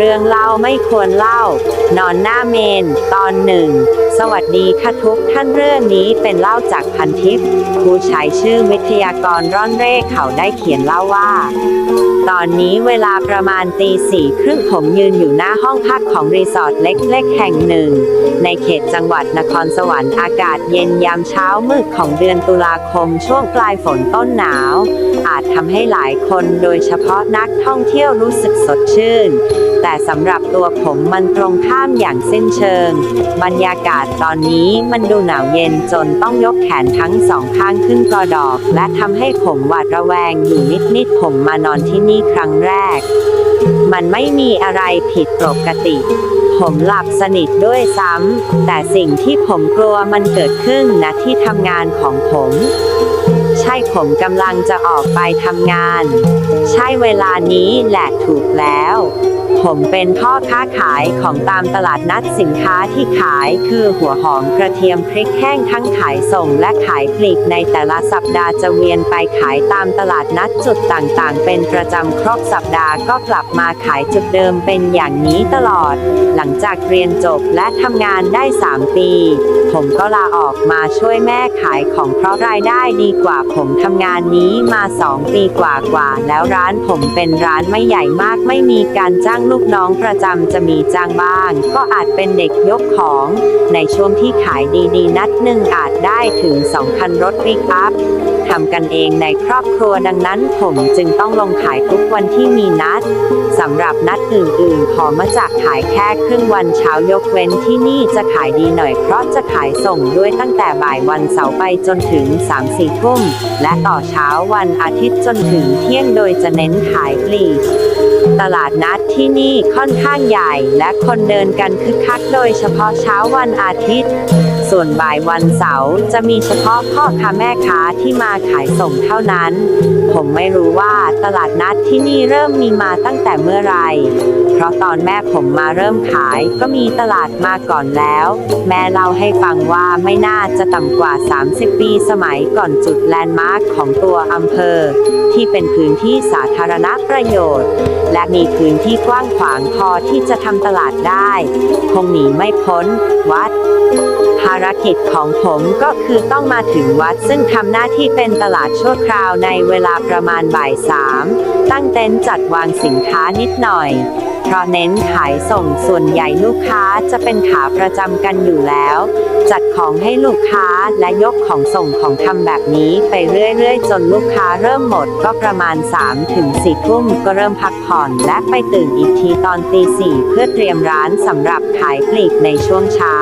เรื่องเล่าไม่ควรเล่า นอนหน้าเมน ตอนหนึ่ง สวัสดีค่ะทุกท่านเรื่องนี้เป็นเล่าจากพันทิปผู้ใช้ชื่อวิทยากรร่อนเร่เขาได้เขียนเล่าว่า ตอนนี้เวลาประมาณตีสี่ครึ่งผมยืนอยู่หน้าห้องพักของรีสอร์ทเล็กๆแห่งหนึ่ง ในเขตจังหวัดนครสวรรค์อากาศเย็นยามเช้ามืดของเดือนตุลาคมช่วงปลายฝนต้นหนาว อาจทำให้หลายคนโดยเฉพาะนักท่องเที่ยวรู้สึกสดชื่นแต่แต่สำหรับตัวผมมันตรงข้ามอย่างเส้นเชิง บรรยากาศตอนนี้มันดูหนาวเย็นจนต้องยกแขนทั้งสองข้างขึ้นกระดอก และทำให้ผมหวาดระแวงอยู่นิดๆผมมานอนที่นี่ครั้งแรก มันไม่มีอะไรผิดปกติผมหลับสนิทด้วยซ้ำ แต่สิ่งที่ผมกลัวมันเกิดขึ้นณที่ทำงานของผม ช่ผมกำลังจะออกไปทำงาน ใช่เวลานี้แหละถูกแล้ว ผมเป็นพ่อค้าขายของตามตลาดนัดสินค้าที่ขายคือหัวหอมกระเทียมพริกแห้งทั้งขายส่งและขายปลีกในแต่ละสัปดาห์จะเวียนไปขายตามตลาดนัดจุดต่างๆ เป็นประจำครบสัปดาห์ก็กลับมาขายจุดเดิมเป็นอย่างนี้ตลอด หลังจากเรียนจบและทำงานได้ 3 ปี ผมก็ลาออกมาช่วยแม่ขายของเพราะรายได้ดีกว่าผผมทำงานนี้มา 2 ปีกว่าๆแล้วร้านผมเป็นร้านไม่ใหญ่มาก ไม่มีการจ้างลูกน้องประจำจะมีจ้างบ้าง ก็อาจเป็นเด็กยกของ ในช่วงที่ขายดีๆ นัดหนึ่งอาจได้ถึง 2 คันรถปิกอัพทำกันเองในครอบครัวดังนั้นผมจึงต้องลงขายทุกวันที่มีนัดสำหรับนัดอื่นๆ ขอมาจากขายแค่ครึ่งวันเช้ายกเว้นที่นี่จะขายดีหน่อยเพราะจะขายส่งด้วยตั้งแต่บ่ายวันเสาร์ไปจนถึง 3-4ทุ่มและต่อเช้าวันอาทิตย์จนถึงเที่ยงโดยจะเน้นขายปลีก ตลาดนัดที่นี่ค่อนข้างใหญ่และคนเดินกันคึกคักโดยเฉพาะเช้าวันอาทิตย์ ส่วนบ่ายวันเสาร์จะมีเฉพาะพ่อค้าแม่ค้าที่มาขายส่งเท่านั้น ผมไม่รู้ว่าตลาดนัดที่นี่เริ่มมีมาตั้งแต่เมื่อไร เพราะตอนแม่ผมมาเริ่มขายก็มีตลาดมาก่อนแล้ว แม่เล่าให้ฟังว่าไม่น่าจะต่ำกว่า 30 ปีสมัยก่อนจุดแลนด์มาร์คของตัวอำเภอ ที่เป็นพื้นที่สาธารณประโยชน์ และมีพื้นที่กว้างขวางพอที่จะทำตลาดได้ คงหนีไม่พ้น วัด ภารกิจของผมก็คือต้องมาถึงวัดซึ่งทำหน้าที่เป็นตลาดชั่วคราวในเวลาประมาณบ่ายสามตั้งเต็นท์จัดวางสินค้านิดหน่อย เพราะเน้นขายส่งส่วนใหญ่ลูกค้าจะเป็นขาประจำกันอยู่แล้ว จัดของให้ลูกค้าและยกของส่งของทำแบบนี้ไปเรื่อยๆ จนลูกค้าเริ่มหมดก็ประมาณ3ถึงทุ่มก็เริ่มพักผ่อนและไปตื่นอีกทีตอนตีสี่เพื่อเตรียมร้านสำหรับขายปลีกในช่วงเช้า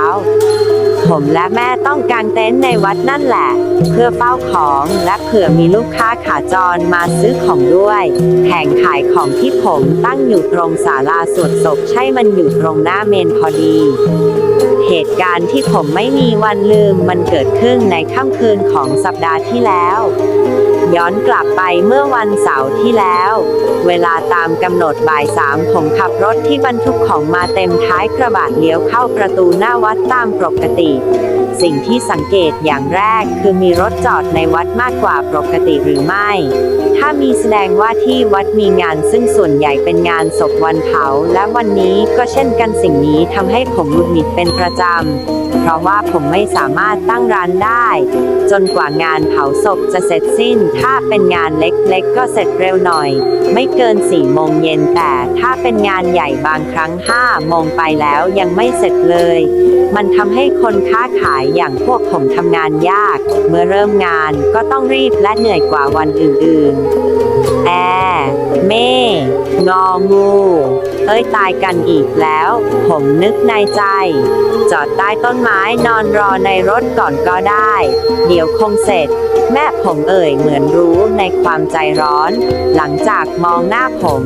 ผมและแม่ต้องกางเต็นท์ในวัดนั่นแหละ เพื่อเฝ้าของและเผื่อมีลูกค้าขาจรมาซื้อของด้วยแผงขายของที่ผมตั้งอยู่ตรงศาลาสวดศพใช่มันอยู่ตรงหน้าเมนพอดี เหตุการณ์ที่ผมไม่มีวันลืมมันเกิดขึ้นในค่ำคืนของสัปดาห์ที่แล้วย้อนกลับไปเมื่อวันเสาร์ที่แล้ว เวลาตามกำหนดบ่ายสามผมขับรถที่บรรทุกของมาเต็มท้ายกระบะเลี้ยวเข้าประตูหน้าวัดตามปกติสิ่งที่สังเกตอย่างแรกคือมีรถจอดในวัดมากกว่าปกติหรือไม่ ถ้ามีแสดงว่าที่วัดมีงานซึ่งส่วนใหญ่เป็นงานศพวันเผา และวันนี้ก็เช่นกันสิ่งนี้ทำให้ผมหงุดหงิดเป็นประจำ เพราะว่าผมไม่สามารถตั้งร้านได้ จนกว่างานเผาศพจะเสร็จสิ้น ถ้าเป็นงานเล็กๆ ก็เสร็จเร็วหน่อย ไม่เกิน4ี่โมงเย็นแต่ถ้าเป็นงานใหญ่บางครั้ง5้าโมงไปแล้วยังไม่เสร็จเลย มันทำให้คนค้าขายอย่างพวกผมทำงานยาก เมื่อเริ่มงานก็ต้องรีบและเหนื่อยกว่าวันอื่นๆ แอเม่งองู เอ้ยตายกันอีกแล้ว ผมนึกในใจ จอดใต้ต้นไม้นอนรอในรถก่อนก็ได้ เดี๋ยวคงเสร็จ แม่ผมเอ่ยเหมือนรู้ในความใจร้อน หลังจากมองหน้าผม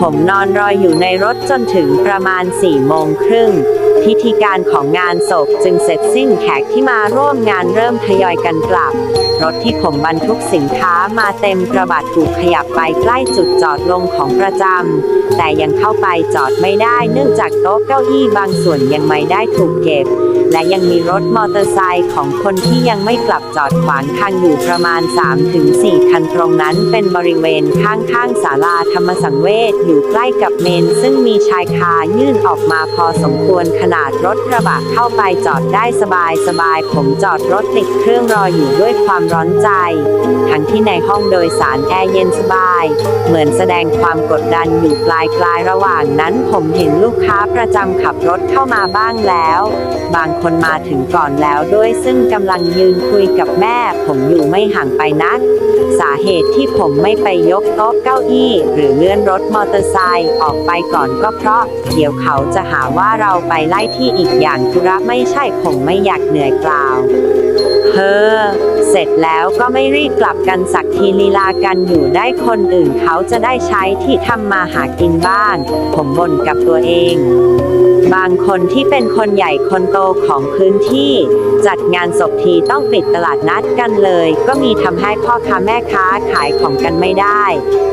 ผมนอนรออยู่ในรถจนถึงประมาณสี่โมงครึ่ง พิธีการของงานศพจึงเสร็จสิ้นแขกที่มาร่วมงานเริ่มทยอยกันกลับ รถที่ผมบรรทุกสินค้ามาเต็มกระบะถูกขยับไปใกล้จุดจอดลงของประจำแต่ยังเข้าไปจอดไม่ได้เนื่องจากโต๊ะเก้าอี้บางส่วนยังไม่ได้ถูกเก็บ และยังมีรถมอเตอร์ไซค์ของคนที่ยังไม่กลับจอดขวางทางอยู่ประมาณ 3-4 คันตรงนั้นเป็นบริเวณข้างๆศาลาธรรมสังเวชอยู่ใกล้กับเมน ซึ่งมีชายคายื่นออกมาพอสมควรขนาดรถกระบะเข้าไปจอดได้สบายสบายๆผมจอดรถติดเครื่องรออยู่ด้วยความร้อนใจ ทั้งที่ในห้องโดยสารแอร์เย็นสบาย เหมือนแสดงความกดดันอยู่ปลายปลายๆระหว่างนั้นผมเห็นลูกค้าประจำขับรถเข้ามาบ้างแล้ว บางคนมาถึงก่อนแล้วด้วยซึ่งกำลังยืนคุยกับแม่ ผมอยู่ไม่ห่างไปนัก สาเหตุที่ผมไม่ไปยกโต๊ะเก้าอี้ หรือเลื่อนรถมอเตอร์ไซค์ออกไปก่อนก็เพราะ เดี๋ยวเขาจะหาว่าเราไปไล่ที่อีกอย่างธุระไม่ใช่ผมไม่อยากเหนื่อยเปล่า เฮ้อ เสร็จแล้วก็ไม่รีบกลับกันสักทีลีลากันอยู่ได้คนอื่นเขาจะได้ใช้ที่ทำมาหากินบ้าง ผมบ่นกับตัวเอง บางคนที่เป็นคนใหญ่คนโตของพื้นที่ จัดงานศพทีต้องปิดตลาดนัดกันเลย ก็มีทำให้พ่อค้าแม่ค้าขายของกันไม่ได้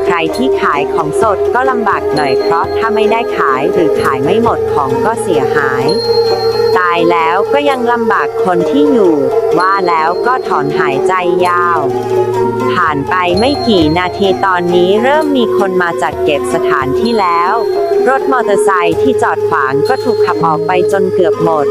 ใครที่ขายของสดก็ลำบากหน่อยเพราะถ้าไม่ได้ขายหรือขายไม่หมดของก็เสียหาย ตายแล้วก็ยังลำบากคนที่อยู่ว่าแล้วก็ถอนหายใจยาว ผ่านไปไม่กี่นาทีตอนนี้เริ่มมีคนมาจัดเก็บสถานที่แล้ว รถมอเตอร์ไซค์ที่จอดขวางก็ถูกขับออกไปจนเกือบหมด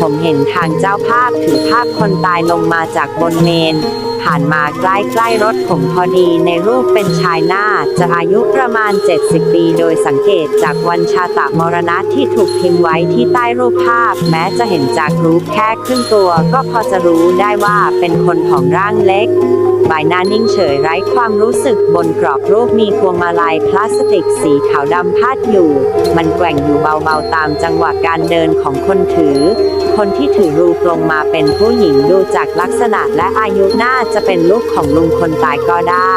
ผมเห็นทางเจ้าภาพถือภาพคนตายลงมาจากบนเมน ผ่านมาใกล้ๆรถผมพอดีในรูปเป็นชายหน้า จะอายุประมาณ 70 ปีโดยสังเกตจากวันชาตะมรณะที่ถูกพิมพ์ไว้ที่ใต้รูปภาพ แม้จะเห็นจากรูปแค่ครึ่งตัว ก็พอจะรู้ได้ว่าเป็นคนผอมร่างเล็ก ใบหน้านิ่งเฉยไร้ความรู้สึกบนกรอบรูปมีพวงมาลัยพลาสติกสีขาวดำพาดอยู่ มันแกว่งอยู่เบาๆตามจังหวะการเดินของคนถือ คนที่ถือรูปลงมาเป็นผู้หญิงดูจากลักษณะและอายุน่าจะเป็นลูกของลุงคนตายก็ได้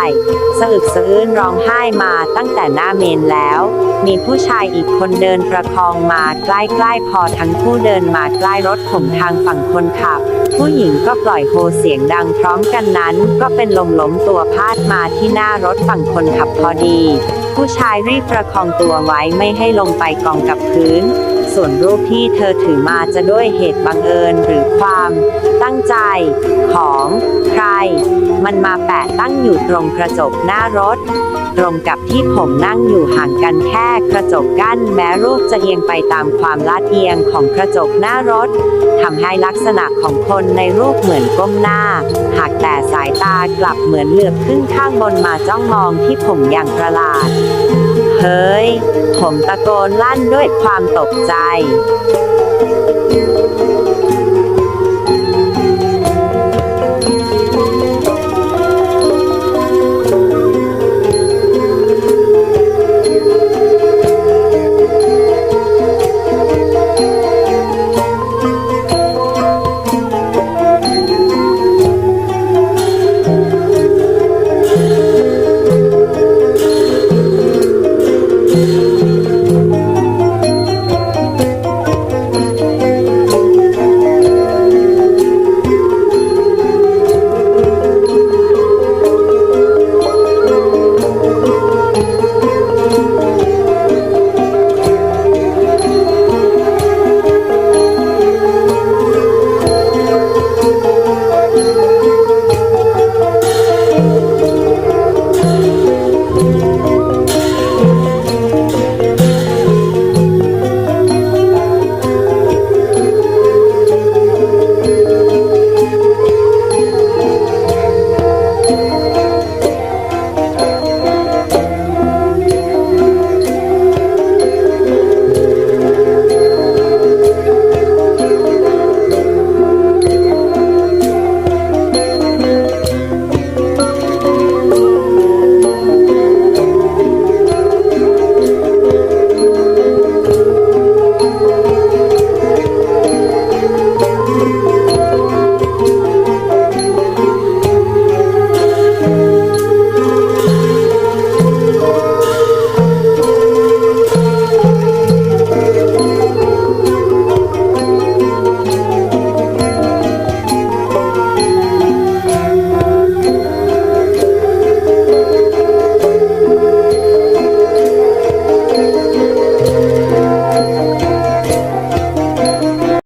สะอึกสะอื้นร้องไห้มาตั้งแต่หน้าเมนแล้ว มีผู้ชายอีกคนเดินประคองมาใกล้ๆพอทั้งคู่เดินมาใกล้รถผมทางฝั่งคนขับ ผู้หญิงก็ปล่อยโฮเสียงดังพร้อมกันนั้นก็เป็นลมล้มตัวพาดมาที่หน้ารถฝั่งคนขับพอดี ผู้ชายรีบประคองตัวไว้ไม่ให้ลงไปกองกับพื้น ส่วนรูปที่เธอถือมาจะด้วยเหตุบังเอิญหรือความ ตั้งใจ ของ ใคร มันมาแปะตั้งอยู่ตรงกระจกหน้ารถ ตรงกับที่ผมนั่งอยู่ห่างกันแค่กระจกกั้นแม้รูปจะเอียงไปตามความลาดเอียงของกระจกหน้ารถทำให้ลักษณะของคนในรูปเหมือนก้มหน้า หากแต่สายตากลับเหมือนเหลือบขึ้นข้างบนมาจ้องมองที่ผมอย่างประหลาด เฮ้ย ผมตะโกนลั่นด้วยความตกใจ